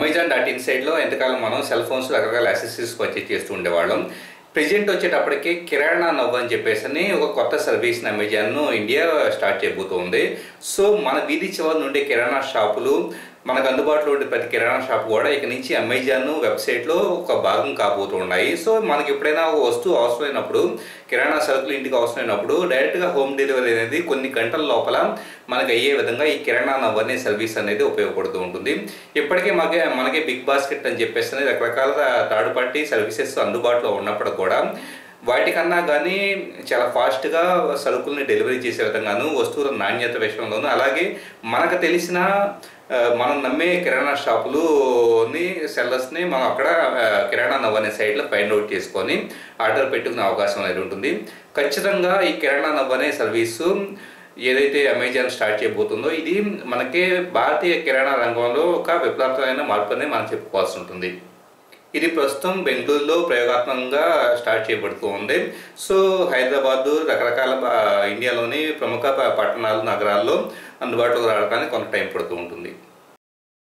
Amazon dot in సైడ్లో ఎంతకాలం మనం సెల్ ఫోన్స్ రకరకాల యాక్సెసరీస్ పర్చేజ్ చేస్తూ ఉండేవాళ్ళం. ప్రజెంట్ వచ్చేటప్పటికి కిరాణా నవ్వు అని చెప్పేసి అని ఒక కొత్త సర్వీస్ని అమెజాన్ ఇండియా స్టార్ట్ చేయబోతుంది. సో మన వీధి చివరి నుండి కిరాణా షాపులు మనకు అందుబాటులో ఉండే ప్రతి కిరాణా షాప్ కూడా ఇక నుంచి అమెజాన్ వెబ్సైట్లో ఒక భాగం కాబోతున్నాయి సో మనకి ఎప్పుడైనా ఒక వస్తువు అవసరమైనప్పుడు కిరాణా సరుకులు ఇంటికి అవసరమైనప్పుడు డైరెక్ట్గా హోమ్ డెలివరీ అనేది కొన్ని గంటల లోపల మనకి అయ్యే విధంగా ఈ కిరాణా నవ్వు అనే సర్వీస్ అనేది ఉపయోగపడుతూ ఉంటుంది. ఇప్పటికే మనకి మనకి బిగ్ బాస్కెట్ అని చెప్పేసి రకరకాల థర్డ్ పార్టీ సర్వీసెస్ అందుబాటులో ఉన్నప్పుడు కూడా వాటికన్నా కానీ చాలా ఫాస్ట్గా సరుకుల్ని డెలివరీ చేసే విధంగాను వస్తువుల నాణ్యత విషయంలోను అలాగే మనకు తెలిసిన మనం నమ్మే కిరాణా షాపులుని సెల్లర్స్ని మనం అక్కడ కిరాణా నవ్వనే అనే సైట్లో ఫైండ్ అవుట్ చేసుకొని ఆర్డర్ పెట్టుకునే అవకాశం అనేది ఉంటుంది. ఖచ్చితంగా ఈ కిరాణా నవ్వనే అనే సర్వీసు ఏదైతే అమెజాన్ స్టార్ట్ చేయబోతుందో ఇది మనకి భారతీయ కిరాణా రంగంలో ఒక విప్లవమైన మార్పు అనేది మనం చెప్పుకోవాల్సి ఉంటుంది. ఇది ప్రస్తుతం బెంగళూరులో ప్రయోగాత్మకంగా స్టార్ట్ చేయబడుతూ ఉంది. సో హైదరాబాద్ రకరకాల ఇండియాలోని ప్రముఖ పట్టణాలు నగరాల్లో అందుబాటులో రావడానికి కొంత టైం పడుతూ ఉంటుంది.